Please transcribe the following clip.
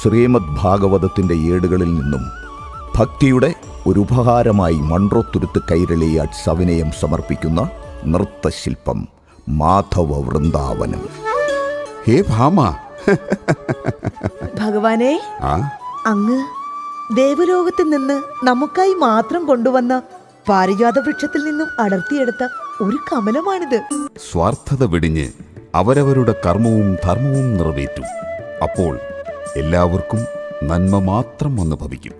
ശ്രീമദ് ഭാഗവതത്തിന്റെ ഏടുകളിൽ നിന്നും ഭക്തിയുടെ ഒരു ഉപഹാരമായി മൺറോത്തുരുത്ത് കൈരളിയാട്ട് സവിനയം സമർപ്പിക്കുന്ന നൃത്തശില്പം മാധവ വൃന്ദാവനം ഹേ ഭാമ. ഭഗവാനെ അങ്ങ് ദേവലോകത്തിൽ നിന്ന് നമുക്കായി മാത്രം കൊണ്ടുവന്ന പാരിജാത വൃക്ഷത്തിൽ നിന്നും അടർത്തിയെടുത്ത ഒരു കമലമാണിത്. സ്വാർത്ഥത വെടിഞ്ഞ് അവരവരുടെ കർമ്മവും ധർമ്മവും നിറവേറ്റും. അപ്പോൾ എല്ലാവർക്കും നന്മ മാത്രം വന്ന് ഭവിക്കും